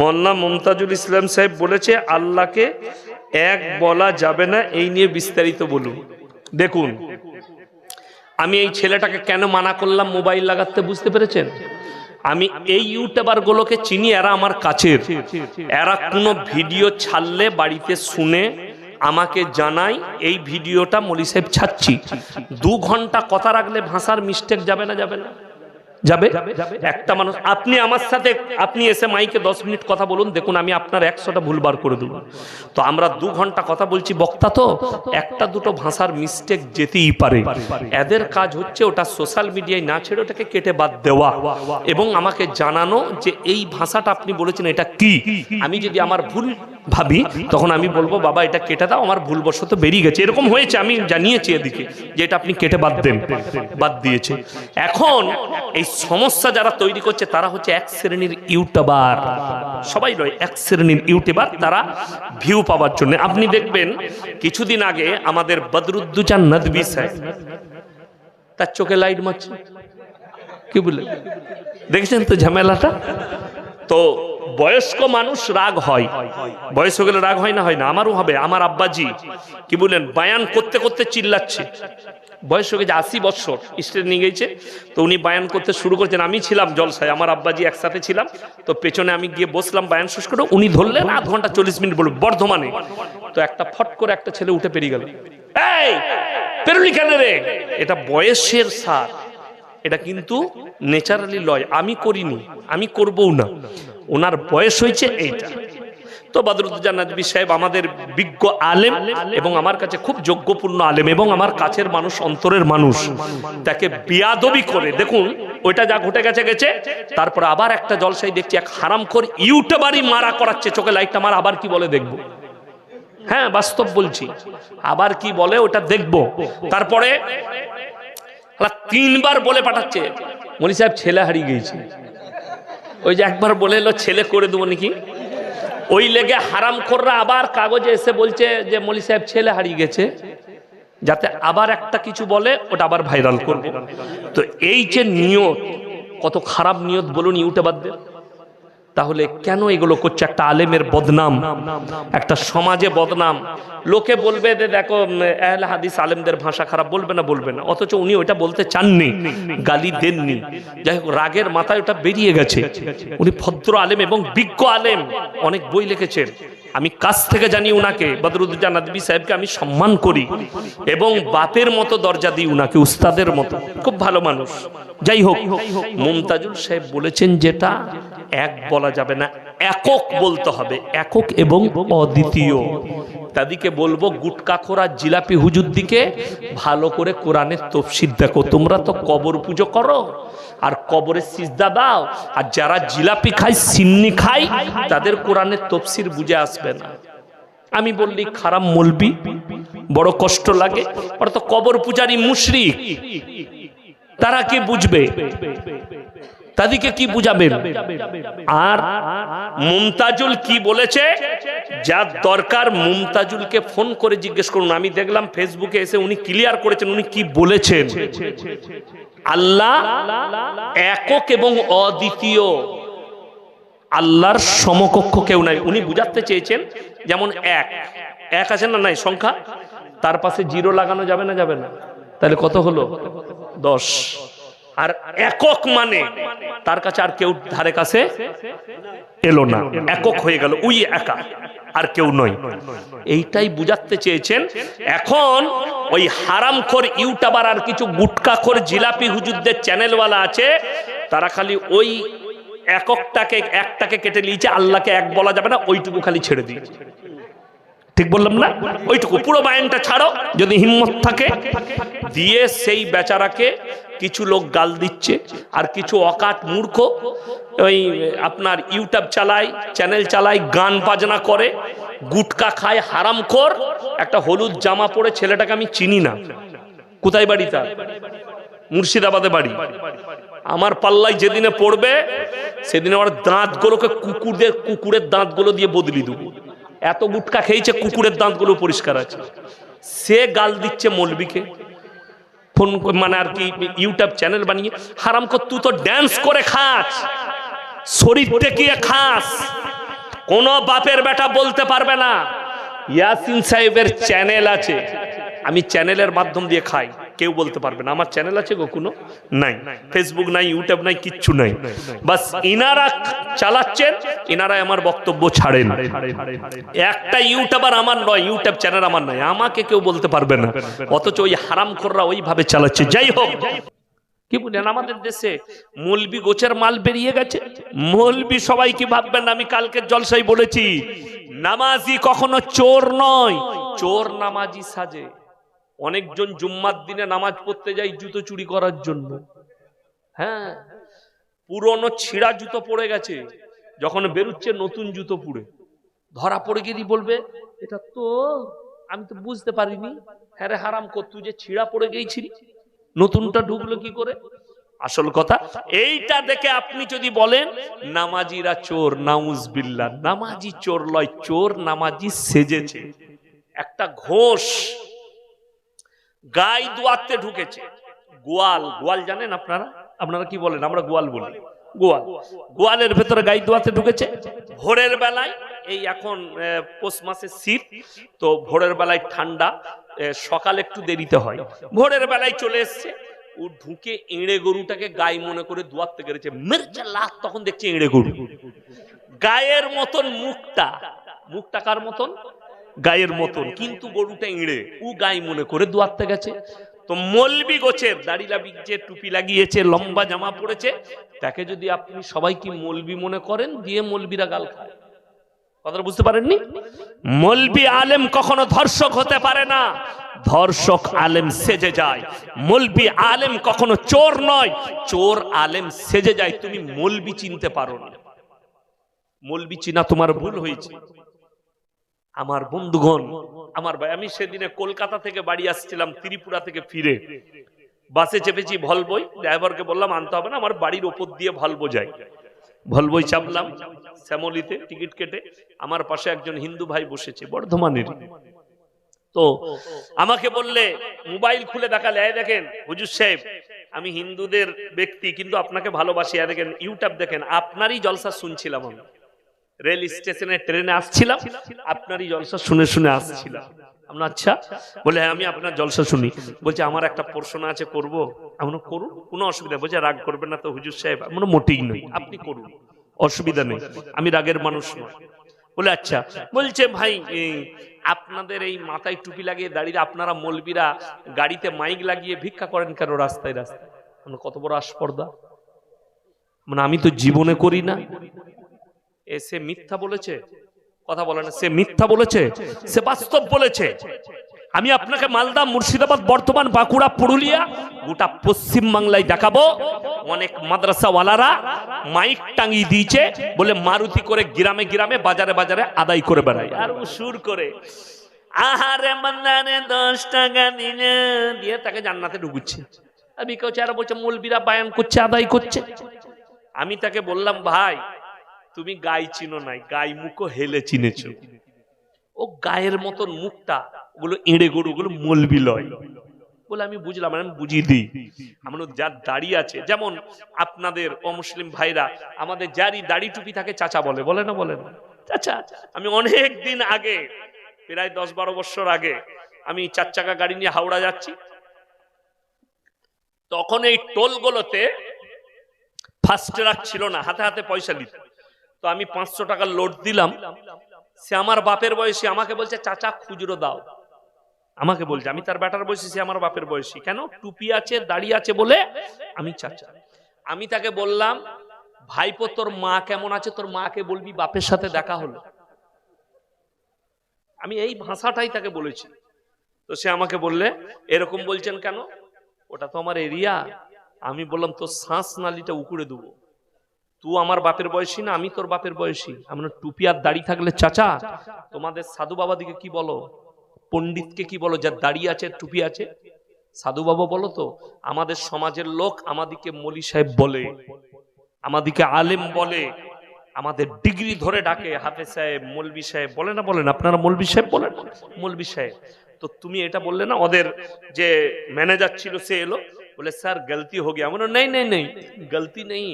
মোল্লা মমতাজুল ইসলাম সাহেব বলেছে, আল্লাহকে এক বলা যাবে না, এই নিয়ে বিস্তারিত বলুন। দেখুন, আমি এই ছেলেটাকে কেন মানা করলাম মোবাইল লাগাতে বুঝতে পেরেছেন? আমি এই ইউটিউবার গুলোকে চিনি, এরা আমার কাছের। এরা কোনো ভিডিও ছাড়লে বাড়িতে শুনে আমাকে জানাই এই ভিডিওটা মলি সাহেব ছাড়ছি। দু ঘণ্টা কথা রাখলে ভাষার মিস্টেক যাবে না যাবে না। যাবে? একটা মানুষ, আপনি আমার সাথে, আপনি এসে মাইকে দশ মিনিট কথা বলুন, দেখুন আমি আপনার একশোটা ভুলবার করে দেবো। তো আমরা দু ঘণ্টা কথা বলছি, বক্তা তো? একটা দুটো ভাষার মিস্টেক যেতেই পারে। এদের কাজ হচ্ছে ওটা সোশ্যাল মিডিয়ায় না ছেড়ে ওটাকে কেটে বাদ দেওয়া। এবং আমাকে জানানো যে এই ভাষাটা আপনি বলেছেন, এটা কি? আমি যদি আমার ভুল ভাবি, তখন আমি বলব, বাবা, এটা কেটে দাও, আমার ভুলবশত বেরিয়ে গেছে। এরকম হয়েছে, আমি জানিয়েছি এদিকে যে এটা আপনি কেটে বাদ দেন, বাদ দিয়েছে। এখন এই সমস্যা যারা তৈরি করছে, তারা হচ্ছে এক শ্রেণির ইউটিউবার। সবাই নয়, এক শ্রেণির ইউটিউবার, তারা ভিউ পাওয়ার জন্য। আপনি দেখবেন, কিছুদিন আগে আমাদের বদরুদ্দুজান নদবী সাহেব, তার চোখে লাইট মারছে। কি বলে? দেখেছেন তো ঝামেলাটা? তো বয়স্ক মানুষ রাগ হয়। বয়স হয়ে গেলে রাগ হয় না হয় না? আমারও হবে, আমার আব্বাজি। কি বললেন? বায়ান করতে করতে চিল্লাচ্ছে। বয়স হয়ে গেছে আশি বৎসর স্টেজ নিয়ে গেছে। তো উনি বায়ান করতে শুরু করছেন। আমি ছিলাম জলসায়, আমার আব্বাজি একসাথে ছিলাম। তো পেছনে আমি গিয়ে বসলাম, বায়ান শেষ করে উনি ধরলেন, আধ ঘণ্টা চল্লিশ মিনিট বলুন বর্ধমানে। তো একটা ফট করে একটা ছেলে উঠে পেরিয়ে গেল। এই, পেরুলি কেন রে? এটা বয়সের সার। এটা কিন্তু নেচারালি লয়। আমি করিনি, আমি করবও না। ওনার বয়স হয়েছে এইটা। তো বদরুদ্দোজা সাহেব আমাদের বিজ্ঞ আলেম এবং আমার কাছে খুব যোগ্যপূর্ণ আলেম এবং আমার কাছের মানুষ, অন্তরের মানুষ। তাকে বিয়াদবি করে। দেখুন, ওইটা যা ঘটে গেছে গেছে। তারপর আবার একটা জলসাই দেখছি এক হারামখোর ইউটিউবারই মারা করাচ্ছে চোখে লাইটটা মারা, আবার কি বলে দেখব? হ্যাঁ বাস্তব বলছি। আবার কি বলে, ওটা দেখব। তারপরে তিনবার বলে পাঠাচ্ছে। মনি সাহেব ছেলে হারিয়ে গিয়েছে। ওই যে একবার বলে এলো, ছেলে করে দেবো নাকি? ওই লেগে হারাম কররা আবার কাগজে এসে বলছে যে, মলি সাহেব, ছেলে হারিয়ে গেছে। যাতে আবার একটা কিছু বলে, ওটা আবার ভাইরাল করবে। তো এই যে নিয়ত, কত খারাপ নিয়ত, বলুন ইউটিউবারদের। তাহলে কেন এগুলো করছে একটা আলেমের বদনাম? একটা সমাজে বদনাম। লোকে বলবে যে দেখো আহলে হাদিস আলেমদের ভাষা খারাপ। বলবে না বলবে না। অথচ উনি ওইটা বলতে চাননি, গালি দেননি। যাই হোক, রাগের মাথায় ওটা বেরিয়ে গেছে। উনি ভদ্র আলেম এবং বিজ্ঞ আলেম। অনেক বই লিখেছেন। আমি কাছ থেকে জানি উনাকে। বদরুদ্দান আদবি সাহেবকে আমি সম্মান করি। এবং বাপের মতো দরজা দিই উনাকে, উস্তাদের মতো। খুব ভালো মানুষ। যাই হোক, মুমতাজুল সাহেব বলেছেন যেটা এক বলা যাবে না, একক বলতে হবে, একক এবং অদ্বিতীয়। তাদেরকে বলব, গুটকাখোরা জিলাপি হুজুর দিকে ভালো করে কোরআনের তফসির দেখো, তোমরা তো কবর পুজো করো, আর কবরের সিজদা দাও, আর যারা জিলাপি খায়, সিন্নি খায়, তাদের কোরআনের তফসির বুঝে আসবে না। আমি বললি, খারাপ মলবি, বড় কষ্ট লাগে, ওরা তো কবর পূজারি মুশরিক। তারা কি বুঝবে? তাদেরকে কি বুঝাবেন? আর মুমতাজুল কি বলেছে? যার দরকার মুমতাজুলকে ফোন করে জিজ্ঞেস করুন। আমি দেখলাম ফেসবুকে এসে উনি ক্লিয়ার করেছেন উনি কি বলেছেন। আল্লাহ একক এবং অদ্বিতীয়। আল্লাহর সমকক্ষ কেউ নাই। উনি বুঝাতে চেয়েছেন, যেমন এক। এক আছে না নাই সংখ্যা? তার পাশে জিরো লাগানো যাবে না? যাবে না। তাহলে কত হলো? দশ। আর একক মানে তার কাছে আর কেউ ধারে কাছে এলো না। একক হয়ে গেল, উই একা, আর কেউ নয়। এইটাই বুঝাতে চেয়েছেন। এখন ওই হারামখোর ইউটিউবার আর কিছু গুটকাখোর জিলাপি হুজুরদের চ্যানেলওয়ালা আছে, তারা খালি ওই এককটাকে, একটাকে কেটে নিয়েছে, আল্লাহকে এক বলা যাবে না, ওইটুকু খালি ছেড়ে দিয়েছে। ঠিক বললাম না? ওইটুকু। পুরো বায়নটা ছাড়ো, যদি হিম্মত থাকে। দিয়ে সেই বেচারাকে কিছু লোক গাল দিচ্ছে, আর কিছু অকাট মূর্খ ওই আপনার ইউটিউব চালায়, চ্যানেল চালায়, গান বাজনা করে, গুটকা খায়, হারাম কর একটা হলুদ জামা পরে ছেলেটাকে আমি চিনি না। কোথায় বাড়ি তার? মুর্শিদাবাদে বাড়ি। আমার পাল্লাই যেদিনে পড়বে, সেদিনে আমার দাঁতগুলোকে কুকুরদের কুকুরের দাঁতগুলো দিয়ে বদলি দেবো। এত গুটকা খেয়েছে, কুকুরের দাঁতগুলো পরিষ্কার আছে। সে গাল দিচ্ছে মলবিকে। ফোন মানে আর কি ইউটিউব চ্যানেল বানিয়ে, হারাম কর, তুই তো ড্যান্স করে খাস শরীর টেকিয়ে খাস? কোন বাপের বেটা বলতে পারবে না। ইয়াসিন সাহেবের চ্যানেল আছে। আমি চ্যানেলের মাধ্যম দিয়ে খাই। কেউ বলতে পারবে না। আমার চ্যানেল আছে কোনো নাই। ফেসবুক নাই ইউটিউব নাই, কিচ্ছু নাই। বাস ইনারা চালাচ্ছেন, ইনারাই আমার বক্তব্য ছাড়েন। একটা ইউটিউবার আমার নয় ইউটিউব চ্যানেল আমার নয় আমাকে কেউ বলতে পারবে না। অথচ ওই হারাম খোররা ওইভাবে চালাচ্ছে। যাই হোক, কি বলেন আমাদের দেশে মলবি গোছের মাল বেরিয়ে গেছে। মলবি সবাই কি ভাববেন? আমি কালকে জলসাই বলেছি, নামাজি কখনো চোর নয়, চোর নামাজি সাজে। অনেকজন জুম্মার দিনে নামাজ পড়তে যায় জুতো চুরি করার জন্য। হ্যাঁ পুরনো ছিঁড়া জুতো পড়ে গেছে, যখন বেরুচ্ছে নতুন জুতো পুড়ে। ধরা পড়ে গেলি বলবে, এটা তো আমি তো বুঝতে পারিনি। হ্যাঁ হারাম কর, তুই যে ছিঁড়া পড়ে গেছিলি নতুনটা ঢুকলো কি করে? আসল কথা, এইটা দেখে আপনি যদি বলেন, নামাজিরা চোর নাউজ বিল্লা নামাজি চোর লয়, চোর নামাজি সেজেছে। একটা ঘোষ গাই দুয়াতে ঢুকেছে। গোয়াল গোয়াল জানেন আপনারা? আপনারা কি বলেন? আমরা গোয়াল বলি। গোয়াল। গোয়ালের ভেতরে গাই দুয়াতে ঢুকেছে। ভোরের বেলায় এই এখন পৌষ মাসের শীত, তো ভোরের বেলায় ঠান্ডা সকাল একটু দেরিতে হয়। ভোরের বেলায় চলে এসছে। ও ঢুকে এঁড়ে গরুটাকে গাই মনে করে দুয়াতে গেড়েছে মেরচা লাখ তখন দেখছে এঁড়ে গরু। গায়ের মতন মুখটা। মুখটা কার মতন? গায়ের মতন, কিন্তু গরুটা ইঁড়ে, ও গাই মনে করে দুয়ারতে গেছে। তো মলবি গোছের দাড়ি লাগিয়েছে, টুপি লাগিয়েছে, লম্বা জামা পড়েছে তাকে যদি আপনি সবাই কি মলবি মনে করেন, দিয়ে মলবিরা গাল খায়। কথাটা বুঝতে পারেননি? মলবি আলেম কখনো ধর্ষক হতে পারে না। ধর্ষক আলেম সেজে যায়। মলবি আলেম কখনো চোর নয়। চোর আলেম সেজে যায়, তুমি মলবি চিনতে পারো না। মলবি চিনা তোমার ভুল হয়েছে। আমার বন্ধুগণ, আমার ভাই, আমি সেদিনে কলকাতা থেকে বাড়ি আসছিলাম, ত্রিপুরা থেকে ফিরে। বাসে চেপেছি ভলবই ড্রাইভারকে বললাম, আনতে হবে না, আমার বাড়ির ওপর দিয়ে ভলবো যাই। ভলবই চাপলাম শ্যামলিতে, টিকিট কেটে, আমার পাশে একজন হিন্দু ভাই বসেছে, বর্ধমানের। তো আমাকে বললে, মোবাইল খুলে দেখালে, এই দেখেন, হুজুর সাহেব, আমি হিন্দুদের ব্যক্তি, কিন্তু আপনাকে ভালোবাসি দেখেন, ইউটিউব দেখেন, আপনারই জলসা শুনছিলাম আমি। রেল স্টেশনে ট্রেনে আসছিলাম, আপনারই জলসা শুনে শুনে আসছিলাম। আমরা আচ্ছা। বলে হ্যাঁ আমি আপনার জলসা শুনি। বলছে, আমার একটা প্রশ্ন আছে, করব। আমরা করুন, কোনো অসুবিধা বলছে, রাগ করবেন না তো হুজুর সাহেব আমরা মোটেই নই আপনি করুন, অসুবিধা নেই, আমি রাগের মানুষ নয়। বলে আচ্ছা। বলছে, ভাই আপনাদের এই মাথায় টুপি লাগিয়ে দাঁড়িয়ে আপনারা মলবিরা গাড়িতে মাইক লাগিয়ে ভিক্ষা করেন কেন রাস্তায় রাস্তায়? কত বড় আস্পর্দা মানে আমি তো জীবনে করি না এ সে মিথ্যা বলেছে? কথা বলে না, সে মিথ্যা বলেছে? সে বাস্তব বলেছে? আমি আপনাকে মালদা, মুর্শিদাবাদ, বর্তমান বাঁকুড়া, পুরুলিয়া, গোটা পশ্চিম বাংলায় দেখাবো। অনেক মাদ্রাসাওয়ালারা মাইক টাঙিয়ে দিয়েছে বলে মারুতি করে গ্রামে গ্রামে, বাজারে বাজারে আদায় করে বেড়ায়। আর সুর করে, আহারে মান্নারে দশ টাকা দিলে। দিয়ে তাকে জান্নাতে ঢুকুচ্ছে। আমি কেউ চারা বলছে, মৌলবীরা বায়ান করছে, আদায় করছে। আমি তাকে বললাম, ভাই তুমি গাই চিনো নাই, গাই মুখো হেলে চিনেছ। ও গায়ের মতন মুখটা, ওগুলো এড়ে গরু ওগুলো মলবি লয়। বলে আমি বুঝলাম, আমি বুঝিয়ে দিই আমরা যার দাড়ি আছে, যেমন আপনাদের অমুসলিম ভাইরা, আমাদের যারই দাড়ি টুপি থাকে, চাচা বলে। বলে না বলে না। চাচা, আমি অনেক দিন আগে, প্রায় দশ বারো বছর আগে, আমি চার চাকা গাড়ি নিয়ে হাওড়া যাচ্ছি। তখন এই টোলগুলোতে ফার্স্ট ট্রাক ছিল না, হাতে হাতে পয়সা নিত তো আমি পাঁচশো টাকার লোড দিলাম। সে আমার বাপের বয়সী, আমাকে বলছে, চাচা, খুচরো দাও। আমাকে বলছে, আমি তার বেটার বয়সী, সে আমার বাপের বয়সী। কেন? টুপি আছে, দাড়ি আছে বলে আমি চাচা। আমি তাকে বললাম, ভাইপো, তোর মা কেমন আছে? তোর মাকে বলবি, বাপের সাথে দেখা হলো। আমি এই ভাষাটাই তাকে বলেছি। তো সে আমাকে বললে, এরকম বলছেন কেন? ওটা তো আমার এরিয়া। আমি বললাম, তোর শ্বাস নালিটা উকুড়ে দেবো। তু আমার বাপের বয়সী না, আমি তোর বাপের বয়সী? আমরা টুপি আর দাড়ি থাকলে চাচা, তোমাদের সাধু বাবা দিকে কি বলো? পণ্ডিতকে কি বলো যার দাড়ি আছে, টুপি আছে? সাধু বাবা বলো তো, আমাদের সমাজের লোক আমাদিকে মলি সাহেব বলে, আমাদিকে আলেম বলে, আমাদের ডিগ্রি ধরে ডাকে হাফে সাহেব মলবি সাহেব, বলে না বলেন আপনারা মলবি সাহেব বলেন মলবি সাহেব। তো তুমি এটা বললে না, ওদের যে ম্যানেজার ছিল সে এলো? বলে, স্যার, গলতি হোক আমার নেই নেই নেই, গলতি নেই।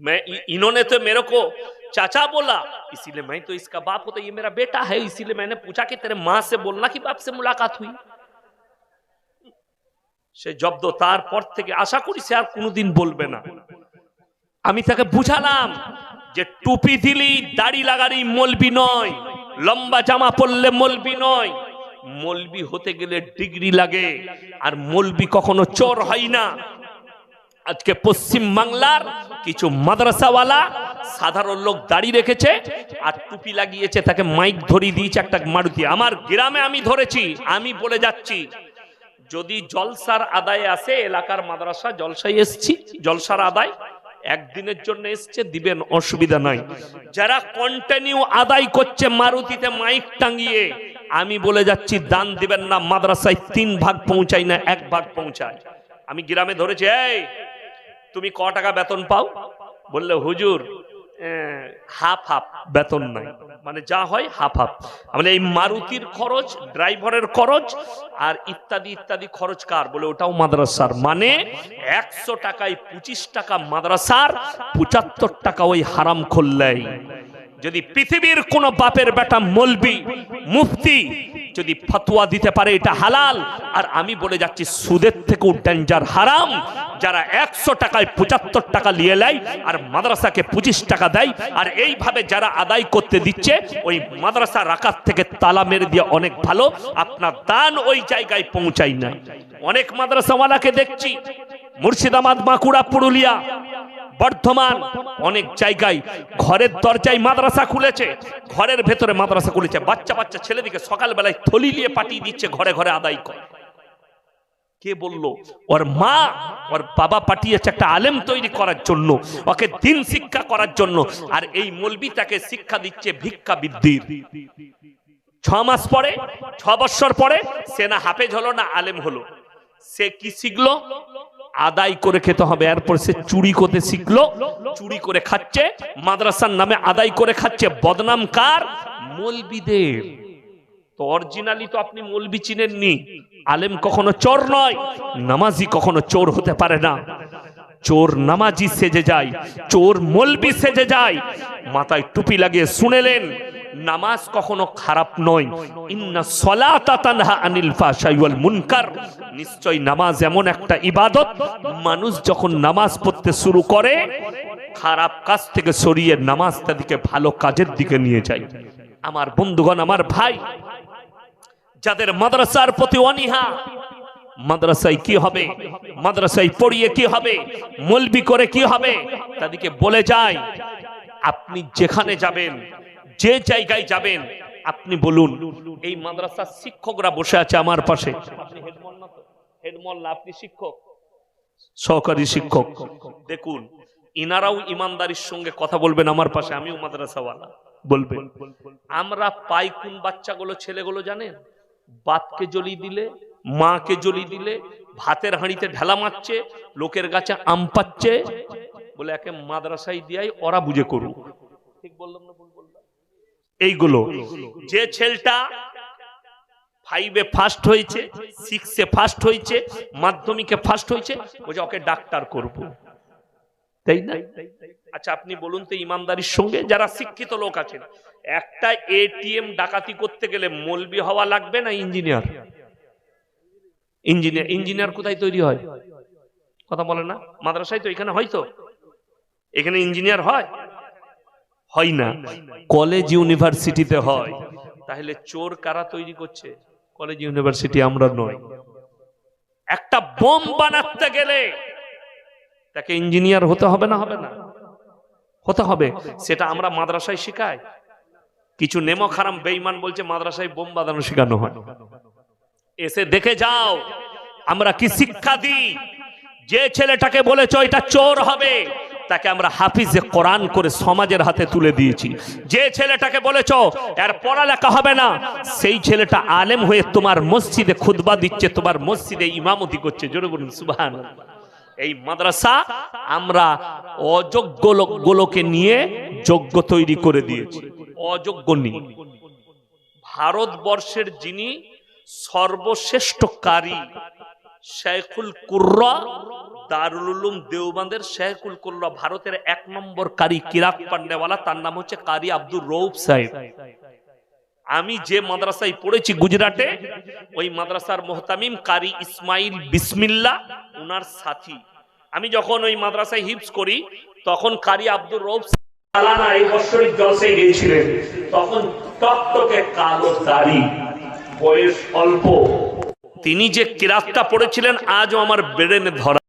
मैं इ- इन्होंने तो मेरे को चाचा बोला इसीलिए मैं तो इसका बाप होता ये मेरा बेटा है इसीलिए मैंने पूछा कि तेरे माँ से बोलना कि बाप से मुलाकात हुई সে জব্দ তারপর থেকে আশা করি সে আর কোনোদিন বলবে না আমি তাকে বুঝালাম যে টুপি দিলি দাড়ি লাগালি মলবি নয় লম্বা জামা পরলে মলবি নয় মলবি হতে গেলে ডিগ্রি লাগে আর মলবি কখনো চোর হয় না আজকে পশ্চিম বাংলার কিছু মাদ্রাসাওয়ালা সাধারণ লোক দাড়ি রেখেছে আর টুপি লাগিয়েছে, তাকে মাইক ধরিয়ে দিয়েছে একটা মারুতি। আমার গ্রামে আমি ধরেছি, আমি বলে যাচ্ছি, যদি জলসার আদায় আসে, এলাকার মাদ্রাসা, জলসায় এসছি, জলসার আদায়, একদিনের জন্য এসছে, দিবেন, অসুবিধা নাই। যারা কন্টিনিউ আদায় করছে মারুতিতে মাইক টাঙ্গিয়ে আমি বলে যাচ্ছি, দান দিবেন না, মাদ্রাসায় তিন ভাগ পৌঁছাই না, এক ভাগ পৌঁছায়। আমি গ্রামে ধরেছি, এই তুমি ক টাকা বেতন পাও? বললে, হুজুর হাফ হাফ বেতন নাই। মানে যা হয়, হাফ হাফ। মানে এই মারুতির খরচ, ড্রাইভারের খরচ আর ইত্যাদি ইত্যাদি খরচ কার? বলে, ওটাও মাদ্রাসার। মানে একশো টাকায় পঁচিশ টাকা মাদ্রাসার, পঁচাত্তর টাকা ওই হারাম খুললেই। যদি পৃথিবীর কোন বাপের বেটা মলবি, মুফতি যদি ফতোয়া দিতে পারে, এটা হালাল। আর আমি বলে যাচ্ছি, সুদের থেকেও ডেঞ্জার হারাম। যারা একশো টাকায় পঁচাত্তর টাকা নিয়ে নেয় আর মাদ্রাসাকে পঁচিশ টাকা দেয়, আর এইভাবে যারা আদায় করতে দিচ্ছে, ওই মাদ্রাসা রাখার থেকে তালা মেরে দিয়ে অনেক ভালো। আপনার দান ওই জায়গায় পৌঁছায় না। অনেক মাদ্রাসাওয়ালাকে দেখছি, মুর্শিদাবাদ, বাঁকুড়া, পুরুলিয়া বর্ধমান, অনেক জায়গায় ঘরের দরজায় মাদ্রাসা খুলেছে, ঘরের ভেতরে মাদ্রাসা খুলেছে, বাচ্চা বাচ্চা ছেলেদিকে সকালবেলায় থলি নিয়ে পাঠিয়ে দিচ্ছে, ঘরে ঘরে আদায় করে। কে বলল? ওর মা, ওর বাবা পাঠিয়েছে একটা আলেম তৈরি করার জন্য, ওকে দিন শিক্ষা করার জন্য, আর এই মলবি তাকে শিক্ষা দিচ্ছে ভিক্ষা বৃদ্ধির। ছ মাস পরে, ছ বৎসর পরে, সে না হাফেজ হলো না আলেম হলো। সে কি শিখলো? আদায় করে খেতে হবে। এরপর সে চুরি করতে শিখলো, চুরি করে খাচ্ছে, মাদ্রাসার নামে আদায় করে খাচ্ছে। বদনাম কার? মলবিদের। তো অরিজিনালি তো আপনি মলবি চিনেননি। আলেম কখনো চোর নয়, নামাজি কখনো চোর হতে পারে না। চোর নামাজি সেজে যায়, চোর মলবি সেজে যায়। মাথায় টুপি লাগিয়ে শুনেলেন নামাজ কখনো খারাপ নয়। ইন্না আনিল ওয়াল মুনকার। নিশ্চয় নামাজ এমন একটা ইবাদত। মানুষ যখন নামাজ পড়তে শুরু করে, খারাপ কাজ থেকে সরিয়ে নামাজ তাদেরকে ভালো কাজের দিকে নিয়ে যায়। আমার বন্ধুগণ, আমার ভাই, যাদের মাদ্রাসার প্রতি অনীহা, মাদ্রাসায় কি হবে? মাদ্রাসায় পড়িয়ে কি হবে? মলবি করে কি হবে? তাদেরকে বলে যায়, আপনি যেখানে যাবেন যে জায়গায় যাবেন আপনি বলুন এই মাদ্রাসার শিক্ষকরা বসে আছে আমার পাশে। আপনি হেডমোল্লা শিক্ষক। সহকারী শিক্ষক। দেখুন ইনারাও ইমানদারির সঙ্গে কথা বলবেন আমার পাশে আমিও মাদ্রাসাওয়ালা। বলবেন আমরা পাই কোন বাচ্চাগুলো ছেলেগুলো জানেন? বাপকে জ্বলি দিলে মাকে জ্বলি দিলে ভাতের হাঁড়িতে ঢেলা মারছে লোকের গাছে আম পাচ্ছে। বলে একে মাদ্রাসায় দিয়াই ওরা বুঝে করুক। ঠিক বললাম না ভুল বললাম? এইগুলো। যে ছেলেটা ফাইভে ফার্স্ট হয়েছে সিক্সে ফার্স্ট হয়েছে, মাধ্যমিকে ফার্স্ট হয়েছে, বলছে, ওকে ডাক্তার করব। তাই না? আচ্ছা আপনি বলুন তো ইমানদারির সঙ্গে, যারা শিক্ষিত লোক আছেন, একটা এটিএম ডাকাতি করতে গেলে মলবি হওয়া লাগবে না ইঞ্জিনিয়ার? ইঞ্জিনিয়ার ইঞ্জিনিয়ার কোথায় তৈরি হয়? কথা বলে না। মাদ্রাসায় তো এখানে হয় তো? এখানে ইঞ্জিনিয়ার হয়? হয় না। কলেজ ইউনিভার্সিটিতে হয়। তাহলে চোর কারা তৈরি করছে? কলেজ ইউনিভার্সিটি আমরা নয় একটা বোম বানাতে গেলে তাকে ইঞ্জিনিয়ার হতে হবে না? হবে না। হতে হবে। সেটা আমরা মাদ্রাসায় শিখাই। কিছু নেমো খারাম বেইমান বলছে, মাদ্রাসায় বোম বাঁধানো শেখানো হয়। এসে দেখে যাও, আমরা কি শিক্ষা দিই? যে ছেলেটাকে বলেছ, এটা চোর হবে। তাকে আমরা হাফিজে কোরআন করে সমাজের হাতে তুলে দিয়েছি। যে ছেলেটাকে বলেছ, এর পড়ালেখা হবে না। সেই ছেলেটা আলেম হয়ে তোমার মসজিদে খুদবা দিচ্ছে, তোমার মসজিদে ইমামতি করছে। জোরে বলুন সুবহান এই মাদ্রাসা আমরা অযোগ্য লোকগুলোকে নিয়ে যোগ্য তৈরি করে দিয়েছি। অযোগ্য নিয়ে ভারতবর্ষের যিনি সর্বশ্রেষ্ঠ কারি শেখুল কুর্রা দারুল উলুম দেওবান্দের শেখুল করল ভারতের এক নম্বর কারি কিরাত পান্ডেওয়ালা, তার নাম হচ্ছে কারি আব্দুর রৌফ সাহেব। আমি যে মাদ্রাসায় পড়েছি গুজরাটে, ওই মাদ্রাসার মোহতামিম কারি ইসমাইল বিসমিল্লা ওনার সাথী। আমি যখন ওই মাদ্রাসায় হিপস করি, তখন কারি আব্দুর রৌফ সালানা এই বৎসরিক জলসে গিয়েছিলেন। তখন টকটকে কালো দাড়ি, বয়স অল্প। তিনি যে কিরাতটা পড়েছিলেন, আজও আমার বেড়েনে ধরা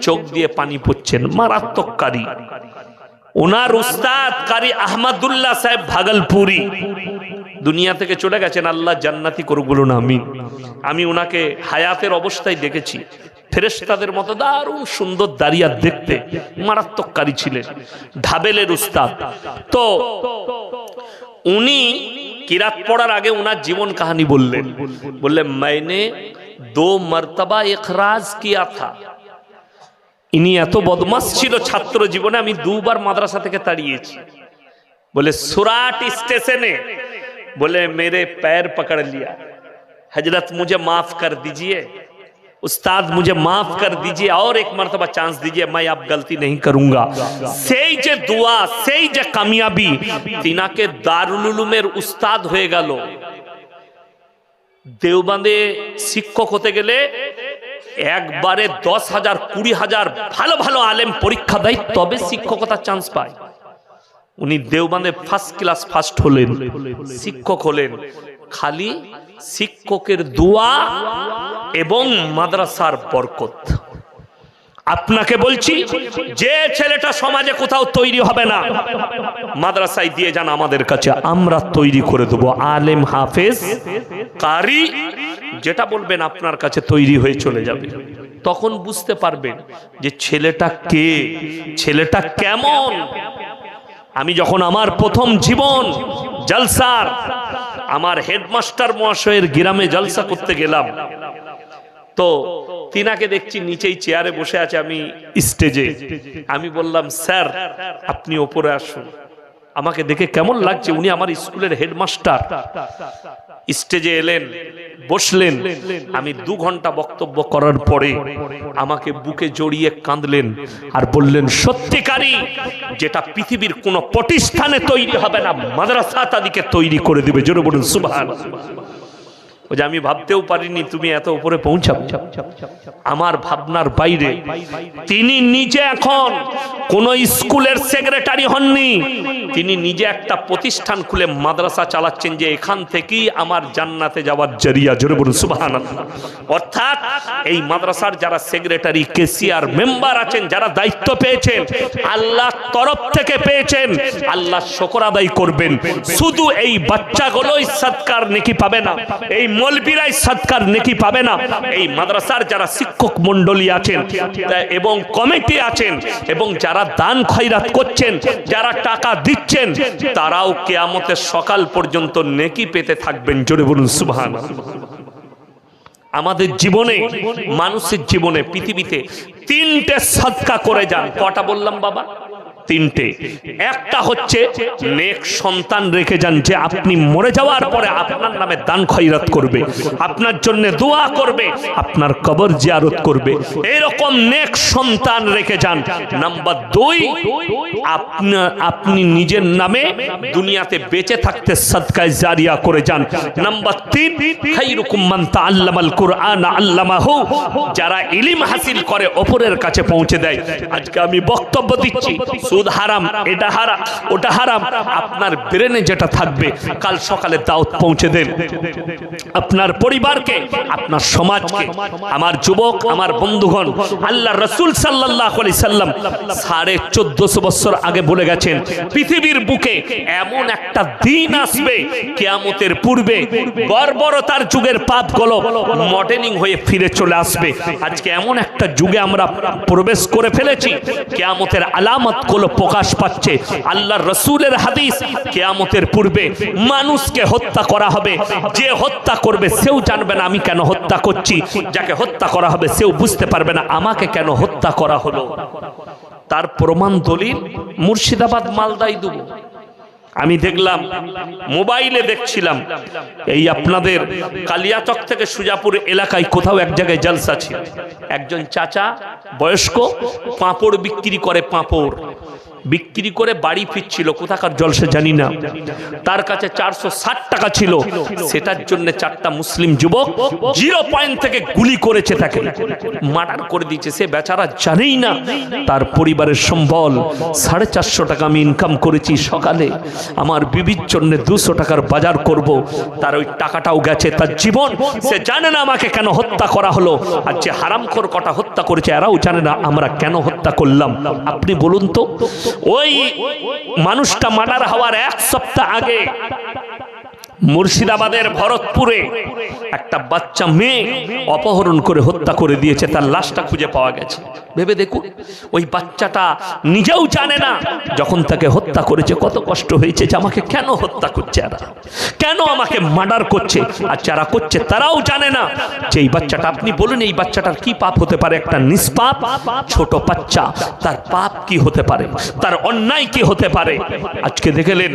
চোখ দিয়ে পানি পড়ছেন মারাত্মককারী ওনার সাহেব ভাগলপুরি। দুনিয়া থেকে চলে গেছেন, আল্লাহ জান্নাতি করুক বলুন আমি আমি ওনাকে হায়াতের অবস্থায় দেখেছি। ফেরেশতাদের মতো দারুণ সুন্দর দাঁড়িয়া দেখতে মারাত্মককারী ছিলেন ঢাবেলের উস্তাদ তো উনি কিরাত পড়ার আগে ওনার জীবন কাহিনী বললেন বললেন মাইনে দো মর্তবা এখরাজ কিয়া থা ইনি এত বদমাস ছিল ছাত্র জীবনে আমি দুবার মাদ্রাসা থেকে তাড়িয়েছি বলে সুরাট স্টেশনে बोले मेरे पैर पकड़ लिया हजरत मुझे माफ कर दीजिए उस्ताद मुझे माफ कर दीजिए और एक मरतबा चांस दीजिए मैं अब गलती नहीं करूंगा সেই যে দোয়া সেই যে কামিয়াবি তিনাকে দারুল উলুমের উস্তাদ হয়ে গেল দেওবান্দে শিক্ষক হতে গেলে একবারে দশ হাজার কুড়ি হাজার ভালো ভালো আলেম পরীক্ষা দেয় তবে শিক্ষকতার চান্স পায় উনি দেওবান্দে ফার্স্ট ক্লাস ফার্স্ট হলেন শিক্ষক হলেন খালি শিক্ষকের দোয়া এবং মাদ্রাসার বরকত। আপনাকে বলছি, যে ছেলেটা সমাজে কোথাও তৈরি হবে না, মাদ্রাসায় দিয়ে যান আমাদের কাছে, আমরা তৈরি করে দেবো। আলেম হাফেজ, কারি, যেটা বলবেন আপনার কাছে তৈরি হয়ে চলে যাবে। তখন বুঝতে পারবেন যে ছেলেটা কে, ছেলেটা কেমন। আমি যখন আমার প্রথম জীবন, জলসার আমার হেডমাস্টার মহাশয়ের গ্রামে জলসা করতে গেলাম। তো তিনাকে দেখছি নিচেই চেয়ারে বসে আছে আমি স্টেজে। আমি বললাম, স্যার, আপনি ওপরে আসুন। আমাকে দেখে কেমন লাগছে, উনি আমার স্কুলের হেডমাস্টার। স্টেজে এলেন, বসলেন। আমি দু ঘণ্টা বক্তব্য করার পরে আমাকে বুকে জড়িয়ে কাঁদলেন আর বললেন সত্যিকারী যেটা পৃথিবীর কোন প্রতিষ্ঠানে তৈরি হবে না, মাদ্রাসা তাদেরকে তৈরি করে দিবে। জোরে বলুন যে আমি ভাবতেও পারিনি তুমি এত উপরে পৌঁছাবে আমার ভাবনার বাইরে তিনি নিজে এখন কোন স্কুলের সেক্রেটারি হননি তিনি নিজে একটা প্রতিষ্ঠান খুলে মাদ্রাসা চালাচ্ছেন যে এখান থেকেই আমার জান্নাতে যাওয়ার জরিয়া। জোরে বলুন সুবাহান অর্থাৎ এই মাদ্রাসার যারা সেক্রেটারি, কেসিআর মেম্বার আছেন, যারা দায়িত্ব পেয়েছেন আল্লাহ তরফ থেকে পেয়েছেন, আল্লাহ শকর আদায় করবেন। শুধু এই বাচ্চাগুলোই সৎকার নেকি পাবে না, এই মলবিরাই সৎকার নেকি পাবে না। এই মাদ্রাসার যারা শিক্ষক মন্ডলী আছেন, এবং কমিটি আছেন, এবং যারা দান খয়রাত করছেন, যারা টাকা দিচ্ছেন তারাও কেয়ামতের সকাল পর্যন্ত নেকি পেতে থাকবেন, জোরে বলুন সুবহান আমাদের জীবনে, মানুষের জীবনে, পৃথিবীতে তিনটে সৎকা করে যান। কটা বললাম বাবা? তিনটে। একটা হচ্ছে, নেক সন্তান রেখে যান যে আপনি মরে যাওয়ার পরে আপনার নামে দান খয়রাত করবে, আপনার জন্য দোয়া করবে, আপনার কবর জিয়ারত করবে। এরকম নেক সন্তান রেখে যান। নাম্বার দুই, আপনা নিজের নামে দুনিয়াতে বেঁচে থাকতে সদকায় জারিয়া করে যান। নাম্বার তিন, খাইরুকুম মান তাআল্লামাল কুরআন আল্লামাহু, যারা ইলম হাসিল করে, অপরের কাছে পৌঁছে দেয়। আজকে আমি বক্তব্য দিচ্ছি সুদ হারাম, এটা হারাম, ওটা হারাম। আপনার ব্রেনে যেটা থাকবে, কাল সকালে দাওয়াত পৌঁছে দেন। আপনার পরিবারকে, আপনার সমাজকে, আমার যুবক, আমার বন্ধুগণ আল্লাহ রসুল সাল্লাহ আলি সাল্লাম সাড়ে চোদ্দশো বছর আগে বলে গেছেন, পৃথিবীর বুকে এমন একটা দিন আসবে, কেয়ামতের পূর্বে বর্বরতার যুগের পাপগুলো মডেলিং হয়ে ফিরে চলে আসবে। আজকে এমন একটা যুগে আমরা প্রবেশ করে ফেলেছি, কেয়ামতের আলামত গুলো প্রকাশ পাচ্ছে। আল্লাহ রসুলের হাদিস কেয়ামতের পূর্বে মানুষকে হত্যা করা হবে। যে হত্যা করবে সেও জানবে না, আমি কেন হত্যা করছি। যাকে হত্যা করা হবে সেও বুঝতে পারবে না, আমাকে কেন হত্যা করা হলো। তার প্রমাণ দলিল মুর্শিদাবাদ মালদাই দেব। আমি দেখলাম, মোবাইলে দেখছিলাম, এই আপনাদের কালিয়াচক থেকে সুজাপুর এলাকায় কোথাও এক জায়গায় জলসা ছিল। একজন চাচা বয়স্ক, পাঁপড় বিক্রি করে পাঁপড়। বিক্রি করে বাড়ি ফিরছিল। কোথাকার জলসে জানি না। তার কাছে চারশো ষাট টাকা ছিল। সেটার জন্য চারটা মুসলিম যুবক জিরো পয়েন্ট থেকে গুলি করেছে তাকে। মার্ডার করে দিয়েছে। সে বেচারা জানেই না তার পরিবারের সম্বল। সাড়ে চারশো টাকা আমি ইনকাম করেছি সকালে। আমার বিবির জন্য দুশো টাকার বাজার করব। তার ওই টাকাটাও গেছে। তার জীবন সে জানে না আমাকে কেন হত্যা করা হলো। আর যে হারামখোর কটা হত্যা করেছে, এরাও জানে না আমরা কেন হত্যা করলাম। আপনি বলুন তো ওই মানুষটা মার্ডার হওয়ার এক সপ্তাহ আগে মুর্শিদাবাদের ভরতপুরে একটা বাচ্চা মেয়ে অপহরণ করে হত্যা করে দিয়েছে, তার লাশটা খুঁজে পাওয়া গেছে। ভেবে দেখুন, ওই বাচ্চাটা নিজেও জানে না যখন তাকে হত্যা করেছে, কত কষ্ট হয়েছে যে আমাকে কেন হত্যা করছে এরা? কেন আমাকে মার্ডার করছে? আর যারা করছে তারাও জানে না যে এই বাচ্চাটা, আপনি বলুন এই বাচ্চাটার কি পাপ হতে পারে? একটা নিষ্পাপ ছোট বাচ্চা, তার পাপ কি হতে পারে? তার অন্যায় কি হতে পারে? আজকে দেখলেন